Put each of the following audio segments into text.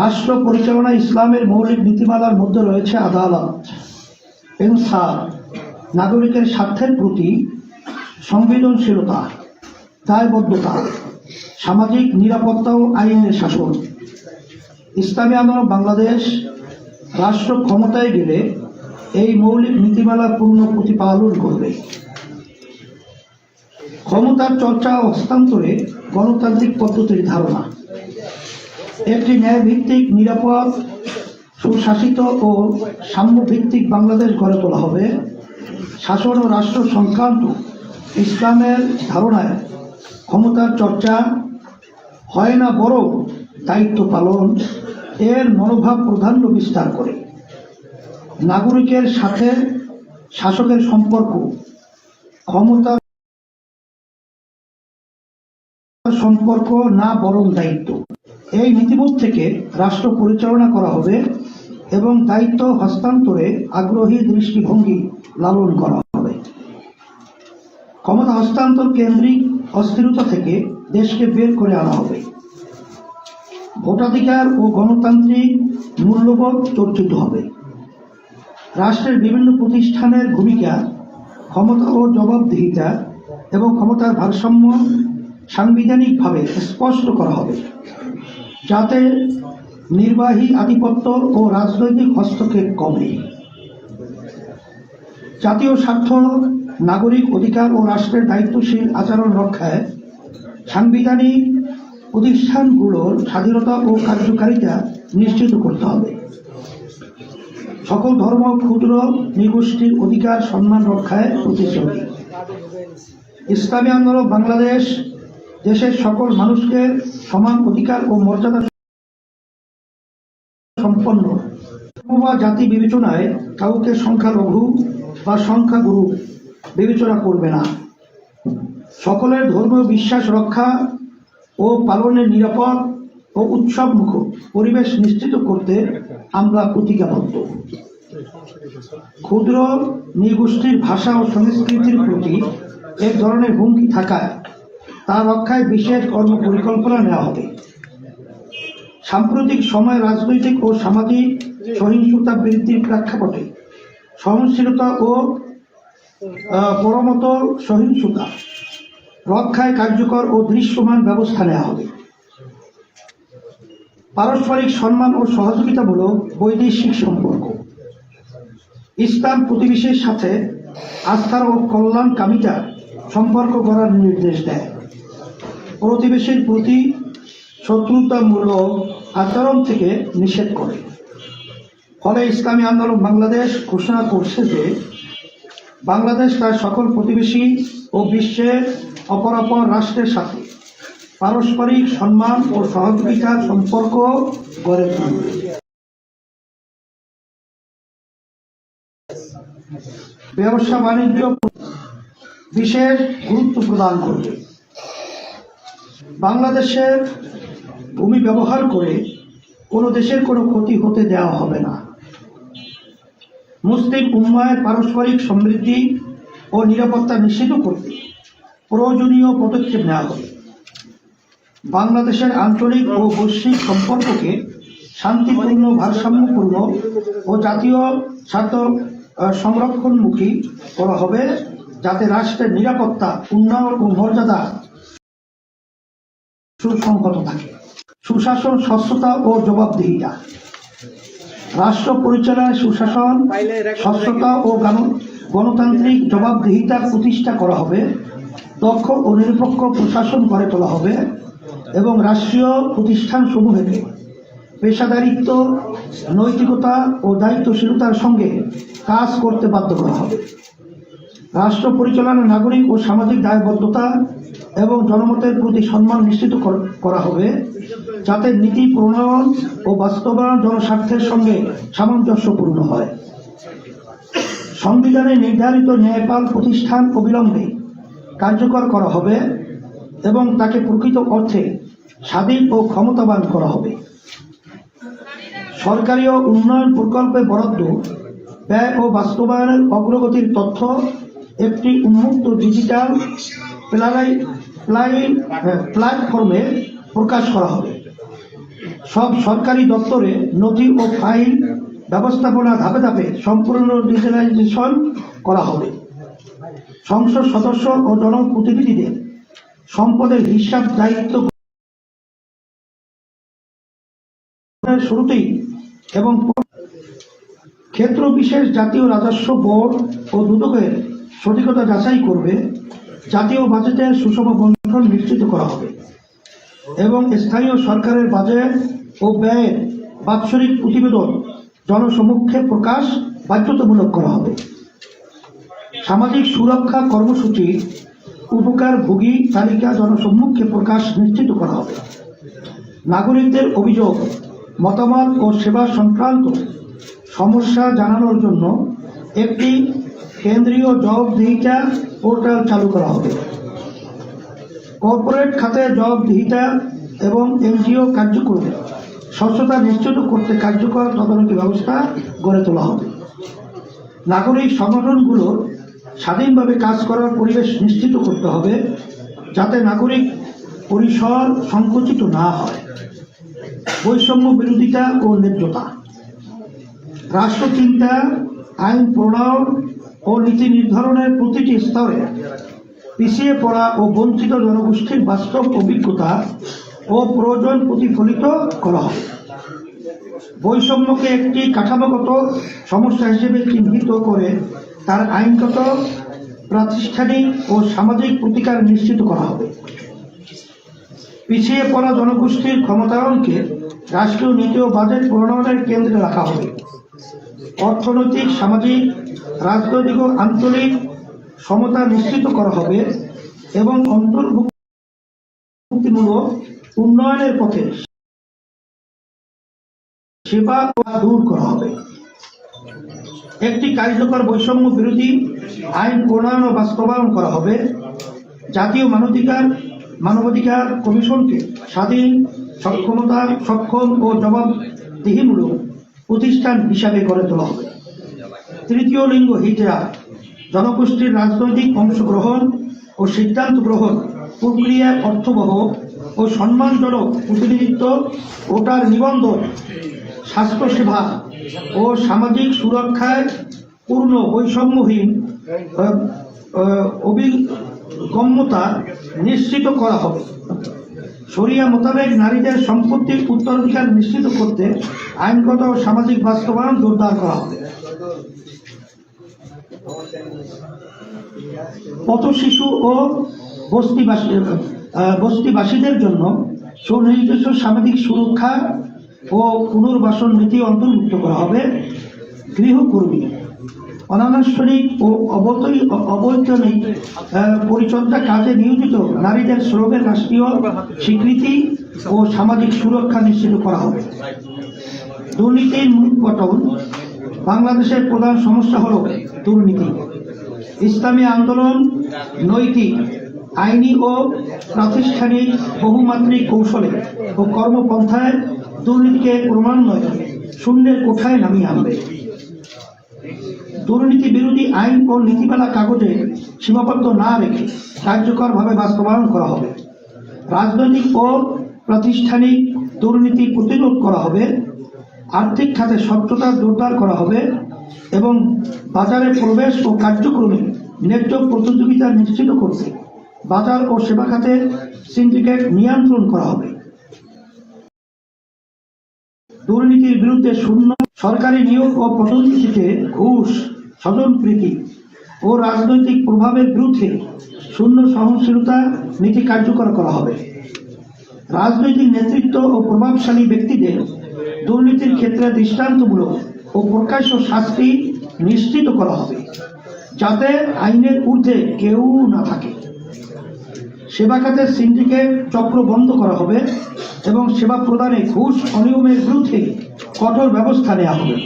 রাষ্ট্র পরিচালনা ইসলামের মৌলিক নীতিমালার মধ্যে রয়েছে আদালত ইনসাফ নাগরিকের স্বার্থের প্রতি সংবেদনশীলতা, দায়বদ্ধতা, সামাজিক নিরাপত্তা ও আইনের শাসন। ইসলামী আন্দোলন বাংলাদেশ রাষ্ট্র ক্ষমতায় গেলে এই মৌলিক নীতিমালা পূর্ণ প্রতিপালন করবে। ক্ষমতার চর্চা ও হস্তান্তরে গণতান্ত্রিক পদ্ধতির ধারণা। একটি ন্যায়ভিত্তিক নিরাপদ, সুশাসিত ও সাম্যভিত্তিক বাংলাদেশ গড়ে তোলা হবে। শাসন ও রাষ্ট্র সংক্রান্ত ইসলামের ধারণায় ক্ষমতার চর্চা হয় না বরং দায়িত্ব পালন, এর মনোভাব প্রাধান্য বিস্তার করে। নাগরিকের সাথে শাসকের সম্পর্ক, ক্ষমতা সম্পর্ক না বরং দায়িত্ব। এই নীতিবোধ থেকে রাষ্ট্র পরিচালনা করা হবে এবং দায়িত্ব হস্তান্তরে আগ্রহী দৃষ্টিভঙ্গি লালন করা হবে। ক্ষমতা হস্তান্তর কেন্দ্রিক অস্থিরতা থেকে দেশকে বের করে আনা হবে। ভোটাধিকার ও গণতান্ত্রিক মূল্যবোধ চর্চিত হবে। রাষ্ট্রের বিভিন্ন প্রতিষ্ঠানের ভূমিকা, ক্ষমতা ও জবাবদিহিতা এবং ক্ষমতার ভারসাম্য সাংবিধানিকভাবে স্পষ্ট করা হবে। যাতে নির্বাহী আধিপত্য ও রাজনৈতিক হস্তক্ষেপ কমে। জাতীয় স্বার্থ, নাগরিক অধিকার ও রাষ্ট্রের দায়িত্বশীল আচরণ রক্ষায় সাংবিধানিক প্রতিষ্ঠানগুলোর স্বাধীনতা ও কার্যকারিতা নিশ্চিত করতে হবে। সকল ধর্ম, ক্ষুদ্র, নিগোষ্ঠীর অধিকার সম্মান রক্ষায় প্রতিশ্রুতি। ইসলামী আন্দোলন বাংলাদেশ দেশের সকল মানুষকে সমান অধিকার ও মর্যাদা সম্পন্ন। বা জাতি বিবেচনায় কাউকে সংখ্যালঘু বা সংখ্যাগুরু বিবেচনা করবে না। সকলের ধর্মীয় বিশ্বাস রক্ষা ও পালনের নিরাপদ ও উৎসবমুখ পরিবেশ নিশ্চিত করতে আমরা প্রতিজ্ঞাবদ্ধ। ক্ষুদ্র নৃগোষ্ঠীর ভাষা ও সংস্কৃতির প্রতি এক ধরনের হুমকি থাকায় তা রক্ষায় বিশেষ কর্ম পরিকল্পনা নেওয়া হবে। সাম্প্রতিক সময়ে রাজনৈতিক ও সামাজিক সহিংসতা বৃদ্ধির প্রেক্ষাপটে সহনশীলতা ও পরমত সহিংসতা রক্ষায় কার্যকর ও দৃশ্যমান ব্যবস্থা নেওয়া হবে। পারস্পরিক সম্মান ও সহযোগিতামূলক বৈদেশিক সম্পর্ক। ইসলাম প্রতিবেশীর সাথে আস্থার ও কল্যাণ কামিতা সম্পর্ক করার নির্দেশ দেয়। প্রতিবেশীর প্রতি শত্রুতামূলক আচরণ থেকে নিষেধ করে। ফলে ইসলামী আন্দোলন বাংলাদেশ ঘোষণা করছে যে বাংলাদেশ তার সকল প্রতিবেশী ও বিশ্বের অপরাপর রাষ্ট্রের সাথে পারস্পরিক সম্মান ও সহযোগিতার সম্পর্ক গড়ে তুলবে। ব্যবসা বাণিজ্য বিশেষ গুরুত্ব প্রদান করবে। বাংলাদেশের ভূমি ব্যবহার করে কোনো দেশের কোনো ক্ষতি হতে দেওয়া হবে না। মুসলিম উম্মায়ের পারস্পরিক সমৃদ্ধি ও নিরাপত্তা নিশ্চিত করতে প্রয়োজনীয় পদক্ষেপ নেওয়া হবে। বাংলাদেশের আঞ্চলিক ও বৈশ্বিক সম্পর্ককে শান্তিপূর্ণ, ভারসাম্যপূর্ণ ও জাতীয় স্বার্থ সংরক্ষণমুখী করা হবে যাতে রাষ্ট্রের নিরাপত্তা, উন্নয়ন ও মর্যাদা সুসংহত থাকে। সুশাসন, স্বচ্ছতা ও জবাবদিহিতা। রাষ্ট্র পরিচালনায় সুশাসন, স্বচ্ছতা ও গণ- গণতান্ত্রিক জবাবদিহিতা প্রতিষ্ঠা করা হবে। দক্ষ ও নিরপেক্ষ প্রশাসন গড়ে তোলা হবে এবং রাষ্ট্রীয় প্রতিষ্ঠানসমূহকে পেশাদারিত্ব, নৈতিকতা ও দায়িত্বশীলতার সঙ্গে কাজ করতে বাধ্য করা হবে। রাষ্ট্র পরিচালনা নাগরিক ও সামাজিক দায়বদ্ধতা এবং জনমতের প্রতি সম্মান নিশ্চিত কর- হবে যাতে নীতি প্রণয়ন ও বাস্তবায়ন জনস্বার্থের সঙ্গে সামঞ্জস্যপূর্ণ হয়। সংবিধানে নির্ধারিত ন্যায়পাল প্রতিষ্ঠান অবিলম্বে কার্যকর করা হবে এবং তাকে প্রকৃত অর্থে স্বাধীন ও ক্ষমতাবান করা হবে। সরকারি ও উন্নয়ন প্রকল্পে বরাদ্দ, ব্যয় ও বাস্তবায়নের অগ্রগতির তথ্য, একটি উন্মুক্ত ডিজিটাল প্লাই প্ল্যাটফর্মে প্রকাশ করা হবে। সব সরকারি দপ্তরে নথি ও ফাইল ব্যবস্থাপনা ধাপে ধাপে সম্পূর্ণ ডিজিটালাইজেশন করা হবে। সংসদ সদস্য ও জনপ্রতিনিধিদের সম্পদের হিসাব দায়িত্ব শুরুতেই এবং ক্ষেত্র বিশেষ জাতীয় রাজস্ব বোর্ড ও দুদকের সঠিকতা যাচাই করবে জাতীয় বাজেটের সুষম বন্টন নিশ্চিত করা হবে। এবং স্থানীয় সরকারের বাজেট ও ব্যয়ের বাৎসরিক প্রতিবেদন জনসমক্ষে প্রকাশ বাধ্যতামূলক করা হবে। সামাজিক সুরক্ষা কর্মসূচি, উপকারভোগী তালিকা জনসম্মুখে প্রকাশ নিশ্চিত করা হবে। নাগরিকদের অভিযোগ, মতামত ও সেবা সংক্রান্ত সমস্যা জানানোর জন্য একটি কেন্দ্রীয় জবাবদিহিতা পোর্টাল চালু করা হবে। কর্পোরেট খাতে জবাবদিহিতা এবং এনজিও কার্যক্রমে স্বচ্ছতা নিশ্চিত করতে কার্যকর তদারকি ব্যবস্থা গড়ে তোলা হবে। নাগরিক সংগঠনগুলোর স্বাধীনভাবে কাজ করার পরিবেশ নিশ্চিত করতে হবে যাতে নাগরিক পরিসর সংকুচিত না হয়। বৈষম্য বিরোধিতা ও ন্যায্যতা। রাষ্ট্রচিন্তা, আইন প্রণয়ন ও নীতি নির্ধারণের প্রতিটি স্তরে পিছিয়ে পড়া ও বঞ্চিত জনগোষ্ঠীর বাস্তব অভিজ্ঞতা ও প্রয়োজন প্রতিফলিত করা হবে বৈষম্যকে একটি কাঠামোগত সমস্যা হিসেবে চিহ্নিত করে তার আইনগত, প্রাতিষ্ঠানিক ও সামাজিক প্রতিকার নিশ্চিত করা হবে। পিছিয়ে পড়া জনগোষ্ঠীর ক্ষমতায়নকে রাষ্ট্রীয় নীতি ও বাজেট প্রণয়নের কেন্দ্রে রাখা হবে। অর্থনৈতিক, সামাজিক রাজনৈতিক ও আঞ্চলিক সমতা নিশ্চিত করা হবে এবং অন্তর্ভুক্তিমূলক উন্নয়নের পথে সেবা দূর করা হবে। একটি কার্যকর বৈষম্য বিরোধী আইন প্রণয়ন ও বাস্তবায়ন করা হবে। জাতীয় মানবাধিকার মানবাধিকার কমিশনকে স্বাধীন, সক্ষমতা, সক্ষম ও জবাবদিহিমূলক প্রতিষ্ঠান হিসাবে গড়ে তোলা হবে। তৃতীয় লিঙ্গ হিজড়া জনগোষ্ঠীর রাজনৈতিক অংশগ্রহণ ও সিদ্ধান্ত গ্রহণ প্রক্রিয়ার অর্থবহ ও সম্মানজনক প্রতিনিধিত্ব ভোটার নিবন্ধন, স্বাস্থ্যসেবা ও সামাজিক সুরক্ষায় পূর্ণ বৈষম্যহীন অভিগম্যতা নিশ্চিত করা হবে। শরিয়া মোতাবেক নারীদের সম্পত্তির উত্তরাধিকার নিশ্চিত করতে আইনগত ও সামাজিক বাস্তবায়ন জোরদার করা হবে। পথ শিশু ও বস্তিবাসী বস্তিবাসীদের জন্য সুনির্দিষ্ট সামাজিক সুরক্ষা ও পুনর্বাসন নীতি অন্তর্ভুক্ত করা হবে গৃহকর্মী। অনানুষ্ঠানিক ও অবৈতনিক অবৈতনিক পরিচর্যা কাজে নিয়োজিত নারীদের শ্রমের রাষ্ট্রীয় স্বীকৃতি ও সামাজিক সুরক্ষা নিশ্চিত করা হবে। দুর্নীতির মূলপটন বাংলাদেশের প্রধান সমস্যা হল দুর্নীতি। ইসলামী আন্দোলন, নৈতিক, আইনি ও প্রাতিষ্ঠানিক বহুমাত্রিক কৌশলে ও কর্মপন্থায় দুর্নীতিকে ক্রমান্বয়ে শূন্যের কোঠায় নামিয়ে আনবে। দুর্নীতি বিরোধী আইন ও নীতিমালা কাগজে সীমাবদ্ধ না রেখে কার্যকরভাবে বাস্তবায়ন করা হবে। রাজনৈতিক ও প্রাতিষ্ঠানিক দুর্নীতি প্রতিরোধ করা হবে। আর্থিক খাতে স্বচ্ছতা জোরদার করা হবে। এবং বাজারে প্রবেশ ও কার্যক্রমে ন্যায্য প্রতিযোগিতা নিশ্চিত করতে বাজার ও সেবা খাতে সিন্ডিকেট নিয়ন্ত্রণ করা হবে। দুর্নীতির বিরুদ্ধে শূন্য সরকারি নিয়োগ ও পদোন্নতিতে ঘুষ স্বজনপ্রীতি ও রাজনৈতিক প্রভাবের বিরুদ্ধে শূন্য সহনশীলতা নীতি কার্যকর করা হবে। রাজনৈতিক নেতৃত্ব ও প্রভাবশালী ব্যক্তিদের দুর্নীতির ক্ষেত্রে দৃষ্টান্তমূলক ও প্রকাশ্য শাস্তি নিশ্চিত করা হবে, যাতে আইনের ঊর্ধ্বে কেউ না থাকে। সেবা খাতের সিন্ডিকেট চক্র বন্ধ করা হবে এবং সেবা প্রদানে ঘুষ অনিয়মের বিরুদ্ধে কঠোর ব্যবস্থা নেওয়া হবে।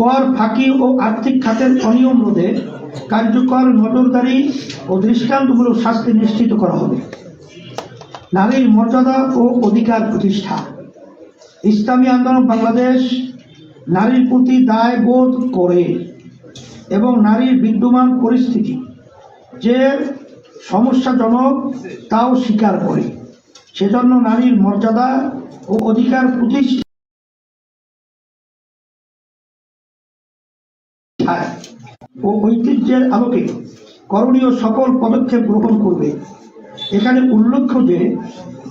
কর ফাঁকি ও আর্থিক খাতের অনিয়ম রোধে কার্যকর নজরদারি ও দৃষ্টান্তমূলক শাস্তি নিশ্চিত করা হবে। নারীর মর্যাদা ও অধিকার প্রতিষ্ঠা। ইসলামী আন্দোলন বাংলাদেশ নারীর প্রতি দায়বোধ করে এবং নারীর বিদ্যমান পরিস্থিতি যে সমস্যাজনক তাও স্বীকার করে। সেজন্য নারীর মর্যাদা ও অধিকার প্রতিষ্ঠা ও ঐতিহ্যের আলোকে করণীয় সকল পদক্ষেপ গ্রহণ করবে। এখানে উল্লেখ্য যে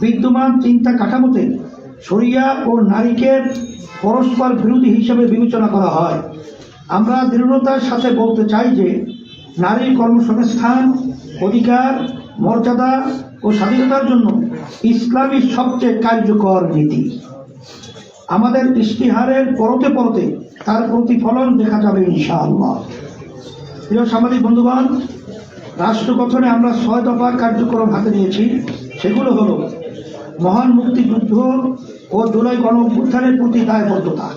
বিদ্যমান চিন্তা কাঠামোতে শরিয়া ও নারীকে পরস্পর বিরোধী হিসেবে বিবেচনা করা হয়। আমরা দৃঢ়তার সাথে বলতে চাই যে, নারীর কর্মসংস্থান, অধিকার, মর্যাদা ও স্বাধীনতার জন্য ইসলামী সবচেয়ে কার্যকর নীতি। আমাদের ইশতিহারের পরতে পরতে তার প্রতিফলন দেখা যাবে ইনশাআল্লাহ। প্রিয় সাংবাদিক বন্ধুগণ, রাষ্ট্র গঠনে আমরা ছয় দফা কার্যক্রম হাতে নিয়েছি। সেগুলো হলো, মহান মুক্তিযুদ্ধ ও জুলাই গণ অভ্যুত্থানের প্রতি দায়বদ্ধতা?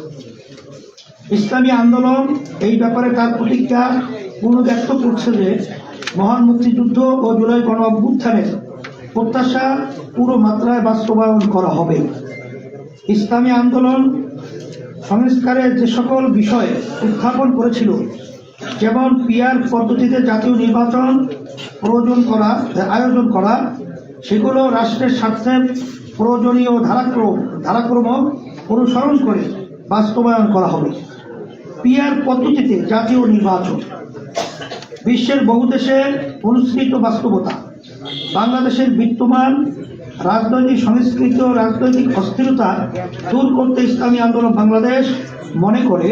ইসলামী আন্দোলন, এই ব্যাপারে তার প্রতিজ্ঞা পুনর্ব্যক্ত করছে যে, মহান মুক্তিযুদ্ধ ও জুলাই গণ অভ্যুত্থানের প্রত্যাশা পুরো মাত্রায় বাস্তবায়ন করা হবে। ইসলামী আন্দোলন সংস্কারের যে সকল বিষয় উত্থাপন করেছিল, যেমন পিয়ার পদ্ধতিতে জাতীয় নির্বাচন প্রয়োজন করা, আয়োজন করা, সেগুলো রাষ্ট্রের স্বার্থের প্রয়োজনীয় ধারাক্রম ধারাক্রম অনুসরণ করে বাস্তবায়ন করা হবে। পিয়ার পদ্ধতিতে জাতীয় নির্বাচন। বিশ্বের বহু দেশের অনুসৃত বাস্তবতা। বাংলাদেশের বিদ্যমান রাজনৈতিক সংস্কৃতি রাজনৈতিক অস্থিরতা দূর করতে ইসলামী আন্দোলন বাংলাদেশ মনে করে।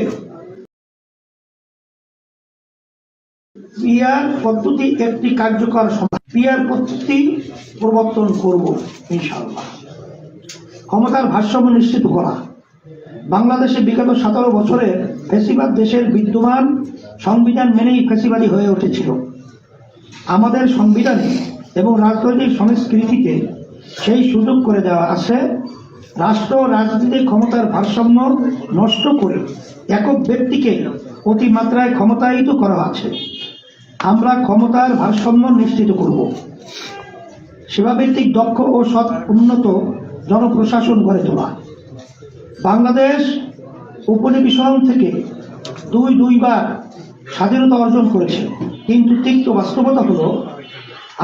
পিয়ার পদ্ধতি একটি কার্যকর পিয়ার পদ্ধতি প্রবর্তন করব, ইনশাআল্লাহ। ক্ষমতার ভারসাম্য নিশ্চিত করা। বাংলাদেশে বিগত সতেরো বছরে ফেসিবাদ দেশের বিদ্যমান সংবিধান মেনেই ফেসিবাদী হয়ে উঠেছিল। আমাদের সংবিধানে এবং রাজনৈতিক সংস্কৃতিতে সেই সুযোগ করে দেওয়া আছে। রাষ্ট্র ও রাজনীতির ক্ষমতার ভারসাম্য নষ্ট করে একক ব্যক্তিকে অতিমাত্রায় ক্ষমতায়িত করা আছে। আমরা ক্ষমতার ভারসাম্য নিশ্চিত করব। সেবাভিত্তিক দক্ষ ও সৎ উন্নত জনপ্রশাসন গড়ে তোলা। বাংলাদেশ উপনিবেশন থেকে দুই দুইবার স্বাধীনতা অর্জন করেছে। কিন্তু তিক্ত বাস্তবতা হলো,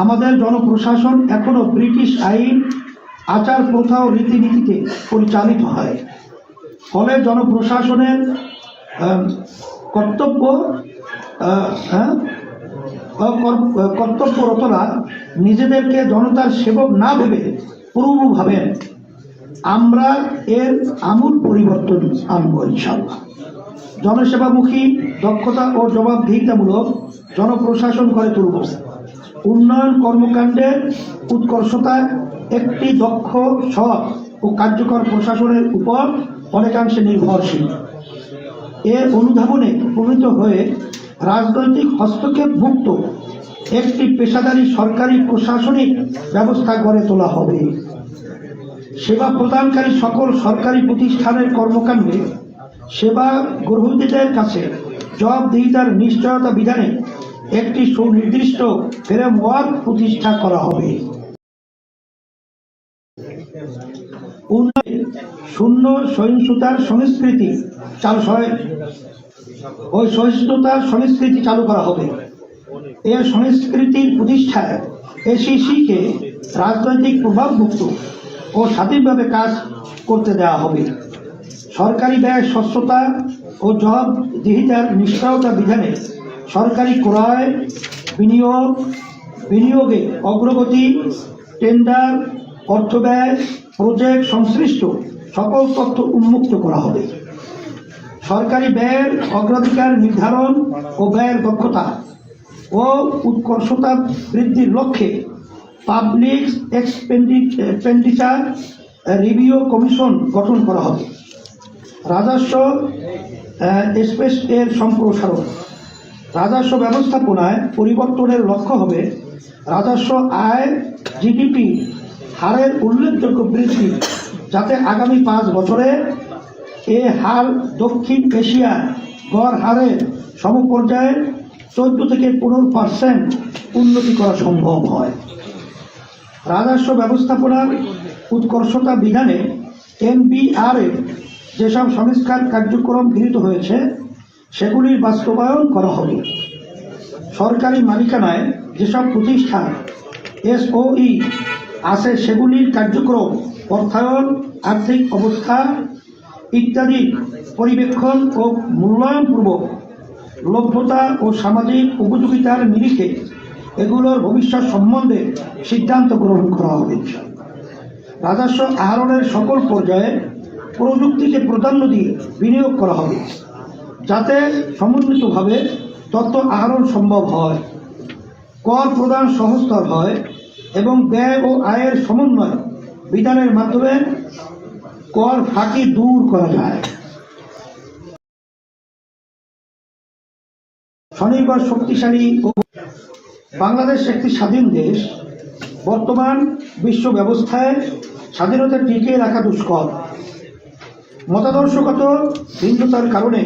আমাদের জনপ্রশাসন এখনও ব্রিটিশ আইন, আচার প্রথা ও রীতিনীতিতে পরিচালিত হয়। ফলে জনপ্রশাসনের কর্তব্য হ্যাঁ কর্তব্যরতরা নিজেদেরকে জনতার সেবক না ভেবে পূর্ব ভাবেন আমরা এর আমূল পরিবর্তন আনব ইনশাল্লাহ জনসেবামুখী, দক্ষতা ও জবাবদিহিতামূলক জনপ্রশাসন করে তুলব। উন্নয়ন কর্মকাণ্ডের উৎকর্ষতা একটি দক্ষ, সৎ ও কার্যকর প্রশাসনের উপর অনেকাংশে নির্ভরশীল। এর অনুধাবনে প্রণীত হয়ে রাজনৈতিক হস্তক্ষেপ মুক্ত একটি পেশাদারী সরকারি প্রশাসনিক ব্যবস্থা গড়ে তোলা হবে। সেবা প্রদানকারী সকল সরকারি প্রতিষ্ঠানের কর্মকাণ্ডে সেবা গ্রহীতাদের কাছে জবাবদিহিতার নিশ্চয়তা বিধানে একটি সুনির্দিষ্ট ফ্রেমওয়ার্ক প্রতিষ্ঠা করা হবে। শূন্য সহিংসতার সংস্কৃতি চালু ওই সহিষ্ণুতার সংস্কৃতি চালু করা হবে। এর সংস্কৃতির প্রতিষ্ঠায় এসিসিকে রাজনৈতিক প্রভাবমুক্ত ও স্বাধীনভাবে কাজ করতে দেওয়া হবে। সরকারি ব্যয়, স্বচ্ছতা ও জবাবদিহিতার নিশ্চয়তা বিধানে সরকারি ক্রয়, বিনিয়োগ, বিনিয়োগে অগ্রগতি, টেন্ডার, অর্থ ব্যয়, প্রজেক্ট সংশ্লিষ্ট সকল তথ্য উন্মুক্ত করা হবে। সরকারি ব্যয়ের অগ্রাধিকার নির্ধারণ ও ব্যয়ের দক্ষতা ও উৎকর্ষতা বৃদ্ধির লক্ষ্যে পাবলিক এক্সপেন্ডিচার রিভিউ কমিশন গঠন করা হবে। রাজস্ব স্পেস এর সম্প্রসারণ। রাজস্ব ব্যবস্থাপনায় পরিবর্তনের লক্ষ্য হবে রাজস্ব আয় জিডিপি হারের উল্লেখযোগ্য বৃদ্ধি যাতে আগামী পাঁচ বছরে এ হার দক্ষিণ এশিয়া গড় হারের সমপর্যায়ে চোদ্দ থেকে পনেরো পার্সেন্ট উন্নতি করা সম্ভব হয়। রাজস্ব ব্যবস্থাপনার উৎকর্ষতা বিধানে এনবিআর এ যেসব সংস্কার কার্যক্রম গৃহীত হয়েছে, সেগুলির বাস্তবায়ন করা হবে। সরকারি মালিকানায় যেসব প্রতিষ্ঠান, এসওই আছে, সেগুলির কার্যক্রম, অর্থায়ন, আর্থিক অবস্থা ইত্যাদি পরিবেক্ষণ ও মূল্যায়নপূর্বক, লভ্যতা ও সামাজিক উপযোগিতার নিরিখে এগুলোর ভবিষ্যৎ সম্বন্ধে সিদ্ধান্ত গ্রহণ করা হবে রাজস্ব আহরণের সকল পর্যায়ে প্রযুক্তিকে প্রাধান্য দিয়ে বিনিয়োগ করা হবে, যাতে সমন্বিতভাবে তথ্য আহরণ সম্ভব হয়, কর প্রদান সহজতর হয় এবং ব্যয় ও আয়ের সমন্বয় বিধানের মাধ্যমে কর ফাঁকি দূর করা যায়। স্বনির্ভর শক্তিশালী ও বাংলাদেশ একটি স্বাধীন দেশ, বর্তমান বিশ্ব ব্যবস্থায় স্বাধীনতা টিকিয়ে রাখা দুষ্কর। মতাদর্শগত ভিন্নতার কারণে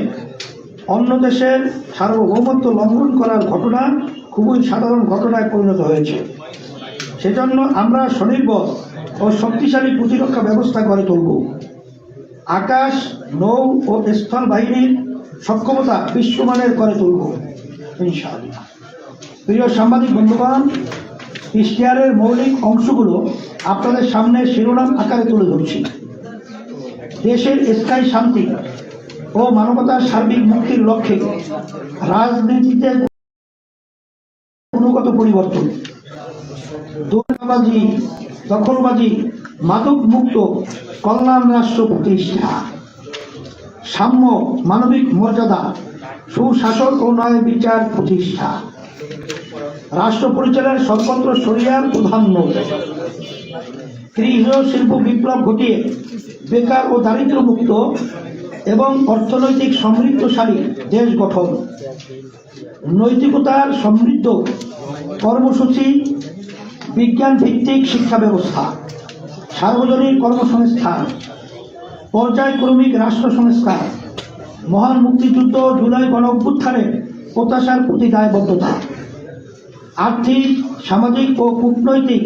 অন্য দেশের সার্বভৌমত্ব লঙ্ঘন করার ঘটনা খুবই সাধারণ ঘটনায় পরিণত হয়েছে। সেজন্য আমরা স্বনির্ভর ও শক্তিশালী প্রতিরক্ষা ব্যবস্থা গড়ে তুলব। আকাশ, নৌ ও স্থল বাহিনীর সক্ষমতা বিশ্বমানের করে তুলব, ইনশাআল্লাহ। প্রিয় সাংবাদিক বন্ধুগণ ইশতেহারের মৌলিক অংশগুলো আপনাদের সামনে শিরোনাম আকারে তুলে ধরছি। দেশের স্থায়ী শান্তি ও মানবতার সার্বিক মুক্তির লক্ষ্যে রাজনীতিতে গুণগত পরিবর্তন। দুর্গাবাজি দখলবাজি মাদক মুক্ত কল্যাণ রাষ্ট্র প্রতিষ্ঠা। সাম্য মানবিক মর্যাদা, সুশাসন ও ন্যায় বিচার প্রতিষ্ঠা। রাষ্ট্র পরিচালনার স্বতন্ত্র সরিয়ার প্রাধান্য গৃহ শিল্প বিপ্লব ঘটিয়ে বেকার ও দারিদ্র মুক্ত এবং অর্থনৈতিক সমৃদ্ধশালী দেশ গঠন। নৈতিকতার সমৃদ্ধ কর্মসূচি বিজ্ঞান ভিত্তিক শিক্ষা ব্যবস্থা, সার্বজনীন কর্মসংস্থান, পর্যায়ক্রমিক রাষ্ট্র সংস্কার, মহান মুক্তিযুদ্ধ জুলাই গণ অভ্যুত্থানের প্রত্যাশার প্রতি দায়বদ্ধতা। আর্থিক, সামাজিক ও কূটনৈতিক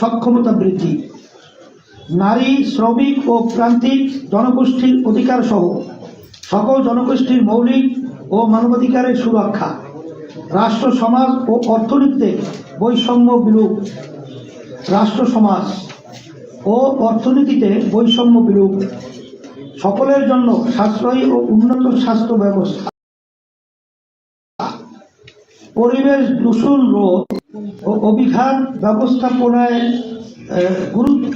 সক্ষমতা বৃদ্ধি। নারী, শ্রমিক ও প্রান্তিক জনগোষ্ঠীর অধিকার সহ সকল জনগোষ্ঠীর মৌলিক ও মানবাধিকারের সুরক্ষা, রাষ্ট্র, সমাজ ও অর্থনীতিতে বৈষম্য বিলোপ। রাষ্ট্র, সমাজ ও অর্থনীতিতে বৈষম্য বিলোপ। সকলের জন্য সাশ্রয়ী ও উন্নত স্বাস্থ্য ব্যবস্থা। পরিবেশ দূষণ রোধ ও অভিঘাত ব্যবস্থাপনায় গুরুত্ব।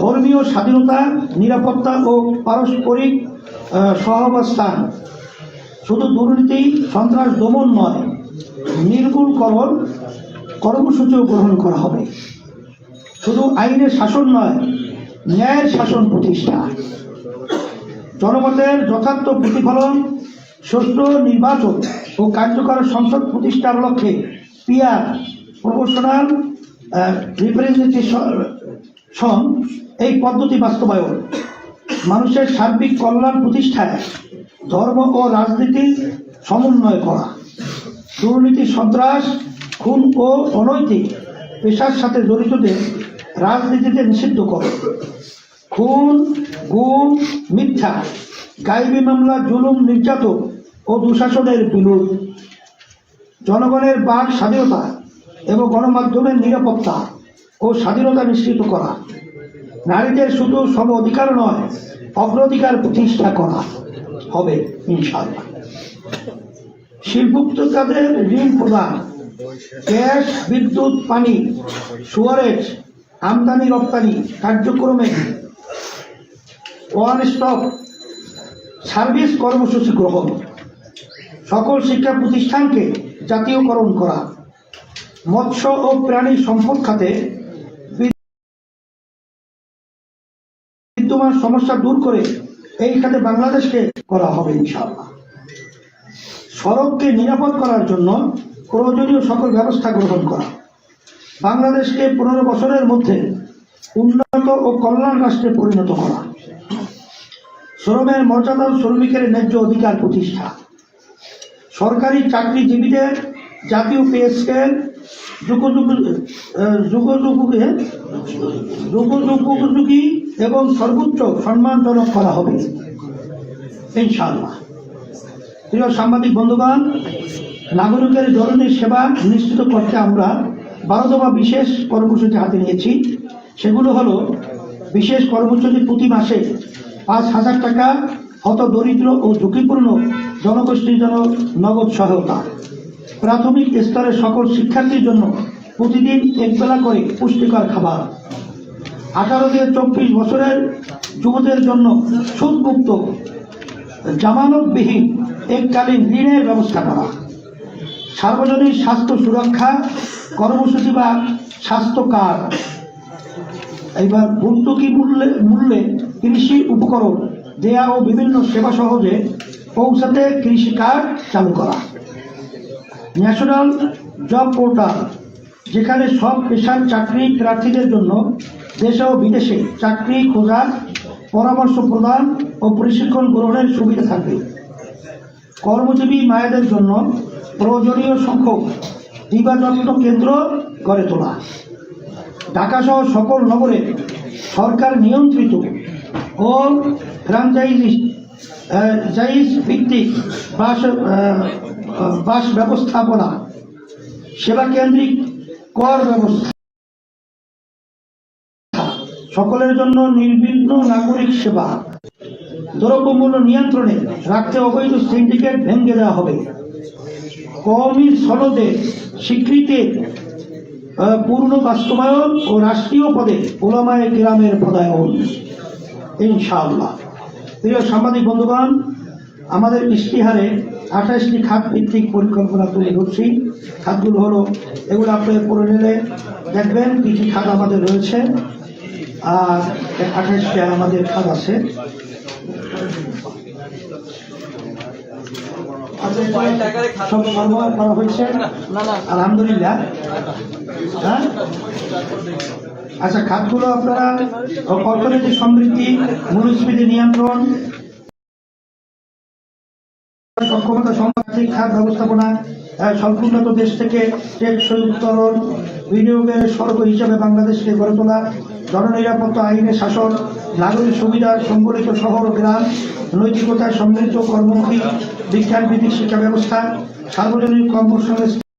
ধর্মীয় স্বাধীনতা, নিরাপত্তা ও পারস্পরিক সহাবস্থান। শুধু দুর্নীতি, সন্ত্রাস, দমন নয় নির্মূলকরণ কর্মসূচিও গ্রহণ করা হবে। শুধু আইনের শাসন নয়, ন্যায়ের শাসন প্রতিষ্ঠা। জনমতের যথার্থ প্রতিফলন সুষ্ঠু নির্বাচন ও কার্যকর সংসদ প্রতিষ্ঠার লক্ষ্যে পিয়ার প্রফেশনাল রিপ্রেজেন্টেশন এই পদ্ধতি বাস্তবায়ন। মানুষের সার্বিক কল্যাণ প্রতিষ্ঠায় ধর্ম ও রাজনীতির সমন্বয় করা। দুর্নীতি, সন্ত্রাস, খুন ও অনৈতিক পেশার সাথে জড়িতদের রাজনীতিতে নিষিদ্ধ করে। খুন, গুম, মিথ্যা গাইবি মামলা জুলুম, নির্যাতন ও দুঃশাসনের বিলোপ জনগণের বাক স্বাধীনতা এবং গণমাধ্যমের নিরাপত্তা ও স্বাধীনতা নিশ্চিত করা। নারীদের শুধু সম অধিকার নয়, অগ্রাধিকার প্রতিষ্ঠা করা হবে, ইনশাআল্লাহ। শিল্পোক্তাদের ঋণ প্রদান? গ্যাস, বিদ্যুৎ, পানি, সুয়ারেজ, আমদানি, রপ্তানি কার্যক্রমে। ওয়ান স্টপ সার্ভিস কর্মসূচি গ্রহণ। সকল শিক্ষা প্রতিষ্ঠানকে জাতীয়করণ করা। মৎস্য ও প্রাণী সম্পদ খাতে বিদ্যমান সমস্যা দূর করে এই খাতে বাংলাদেশকে করা হবে ইনশাআল্লাহ। সড়ককে নিরাপদ করার জন্য প্রয়োজনীয় সকল ব্যবস্থা গ্রহণ করা। বাংলাদেশকে পনেরো বছরের মধ্যে উন্নত ও কল্যাণ রাষ্ট্রে পরিণত করা। শ্রমের মর্যাদা শ্রমিকের ন্যায্য অধিকার প্রতিষ্ঠা। সরকারি চাকরিজীবীদের জাতীয় পে স্কেল যুগ যুগ যুগ যুগ যুগোপযোগী এবং সর্বোচ্চ সম্মানজনক করা হবে। প্রিয় সাংবাদিক বন্ধুগণ, নাগরিকের ধরনের সেবা নিশ্চিত করতে আমরা বারো দফা বিশেষ কর্মসূচি হাতে নিয়েছি। সেগুলো হলো, বিশেষ কর্মসূচি প্রতি মাসে পাঁচ হাজার টাকা হত দরিদ্র ও ঝুঁকিপূর্ণ জনগোষ্ঠীর জন্য নগদ সহায়তা। প্রাথমিক স্তরের সকল শিক্ষার্থীর জন্য প্রতিদিন একবেলা করে পুষ্টিকর খাবার। আঠারো থেকে চব্বিশ বছরের যুবদের জন্য সুদমুক্ত, জামানতবিহীন এককালীন ঋণের ব্যবস্থা করা। সার্বজনীন স্বাস্থ্য সুরক্ষা, কর্মসূচি বা স্বাস্থ্য কার্ড। এবার ভর্তুকি মূল্যে মূল্যে কৃষি উপকরণ দেয়া ও বিভিন্ন সেবা সহজে পৌঁছাতে কৃষি কার্ড চালু করা। ন্যাশনাল জব পোর্টাল, যেখানে সব পেশার চাকরি প্রার্থীদের জন্য দেশে ও বিদেশে চাকরি খোঁজার পরামর্শ প্রদান ও প্রশিক্ষণ গ্রহণের সুবিধা থাকবে। কর্মজীবী মায়েদের জন্য প্রয়োজনীয় সংখ্যক দিবাযত্ন কেন্দ্র গড়ে তোলা। ঢাকাসহ সকল নগরে সরকার নিয়ন্ত্রিত ও ফ্রাঞ্চাইজি জাইজ ভিত্তিক বাস বাস ব্যবস্থাপনা, সেবা কেন্দ্রিক কর ব্যবস্থা। সকলের জন্য নির্বিঘ্ন নাগরিক সেবা। দ্রব্যমূল্য নিয়ন্ত্রণে রাখতে অবৈধ সিন্ডিকেট ভেঙে দেওয়া হবে। কওমি সনদে স্বীকৃতির পূর্ণ বাস্তবায়ন ও রাষ্ট্রীয় পদে ওলামায়ে গ্রামের পদায়ন। ইনশাআল্লাহ। প্রিয় সাংবাদিক বন্ধুগণ আমাদের ইশতিহারে আঠাশটি খাত ভিত্তিক পরিকল্পনা তুলে ধরছি খাতগুলো হলো এগুলো আপনি পড়ে নিলে দেখবেন কি কি খাত আমাদের রয়েছে। আর আঠাশটা আমাদের খাত আছে। সব সরবরাহ করা হয়েছে। আলহামদুলিল্লাহ। হ্যাঁ? আচ্ছা খাতগুলো আপনারা অর্থনৈতিক সমৃদ্ধি, মূল্যস্ফীতি নিয়ন্ত্রণ, সক্ষমতা সংবাদিক খাত ব্যবস্থাপনা স্বল্পোন্নত দেশ থেকে টেকসই উত্তরণ, বিনিয়োগের স্বর্গ হিসাবে বাংলাদেশকে গড়ে তোলা, জননিরাপত্তা আইনের শাসন, নাগরিক সুবিধার সংগঠিত শহর ও গ্রাম নৈতিকতায় সমৃদ্ধ কর্মমুখী বিজ্ঞান ভিত্তিক শিক্ষা ব্যবস্থা, সার্বজনীন কর্মসংস্থান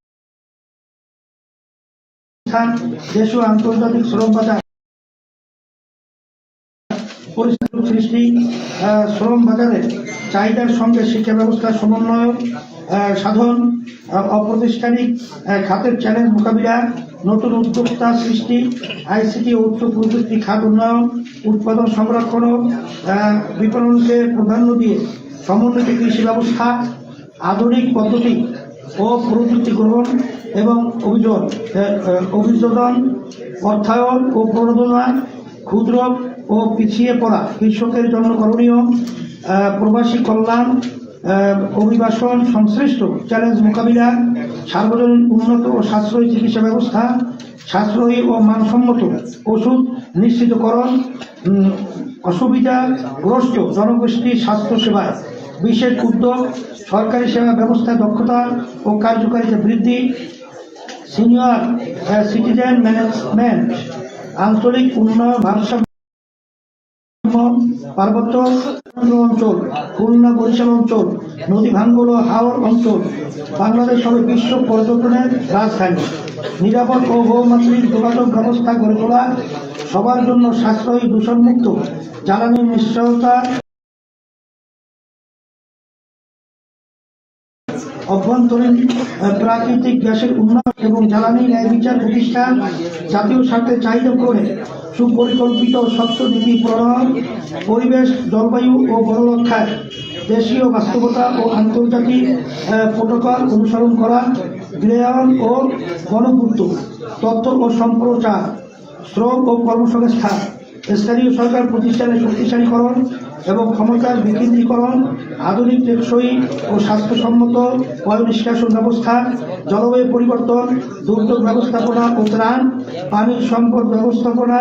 দেশীয় আন্তর্জাতিক শ্রম বাজার পরিস্থিতি সৃষ্টি শ্রম বাজারে চাহিদার সঙ্গে শিক্ষা ব্যবস্থার সমন্বয় সাধন অপ্রতিষ্ঠানিক খাতের চ্যালেঞ্জ মোকাবিলা, নতুন উদ্যোক্তা সৃষ্টি, আইসিটি ও উচ্চ প্রযুক্তি খাত উন্নয়ন, উৎপাদন সংরক্ষণ ও বিপণনকে প্রাধান্য দিয়ে সমন্বিত কৃষি ব্যবস্থা, আধুনিক পদ্ধতি ও প্রযুক্তি গ্রহণ এবং অভিযোগ অভিযোজন অর্থায়ন ও প্রণোদনা ক্ষুদ্র ও পিছিয়ে পড়া কৃষকের জন্য করণীয় প্রবাসী কল্যাণ অভিবাসন সংশ্লিষ্ট চ্যালেঞ্জ মোকাবিলা, সার্বজনীন উন্নত ও সাশ্রয়ী চিকিৎসা ব্যবস্থা, সাশ্রয়ী ও মানসম্মত ওষুধ নিশ্চিতকরণ অসুবিধাগ্রস্ত জনগোষ্ঠীর স্বাস্থ্য সেবায় বিশেষ উদ্যোগ, সরকারি সেবা ব্যবস্থায় দক্ষতা ও কার্যকারিতা বৃদ্ধি সিনিয়র সিটিজেন ম্যানেজমেন্ট আঞ্চলিক উন্নয়ন ভারসাম্য পার্বত্য অঞ্চল, খুলনা বরিশাল অঞ্চল, নদী ভাঙ্গল ও হাওর অঞ্চল, বাংলাদেশ হবে বিশ্ব পর্যটনের রাজধানী। নিরাপদ ও বহুমাত্রিক যোগাযোগ ব্যবস্থা গড়ে তোলা, সবার জন্য সাশ্রয়ী দূষণমুক্ত, জ্বালানি নিশ্চয়তা অভ্যন্তরীণ প্রাকৃতিক গ্যাসের উন্নয়ন এবং জ্বালানি ন্যায় বিচার প্রতিষ্ঠা জাতীয় স্বার্থে চাহিদা করে সুপরিকল্পিত স্বচ্ছ নীতি প্রণয়ন, পরিবেশ, জলবায়ু ও বনরক্ষায় দেশীয় বাস্তবতা ও আন্তর্জাতিক প্রোটোকল অনুসরণ করা গৃহায়ন ও গণপূর্ত তথ্য ও সম্প্রচার, শ্রম ও কর্মসংস্থান, স্থানীয় সরকার প্রতিষ্ঠানের শক্তিশালীকরণ এবং ক্ষমতার বিকেন্দ্রীকরণ, আধুনিক টেকসই ও স্বাস্থ্যসম্মত বায়ু নিষ্কাশন ব্যবস্থা, জলবায়ু পরিবর্তন, দুর্যোগ ব্যবস্থাপনা ও ত্রাণ, পানির সম্পদ ব্যবস্থাপনা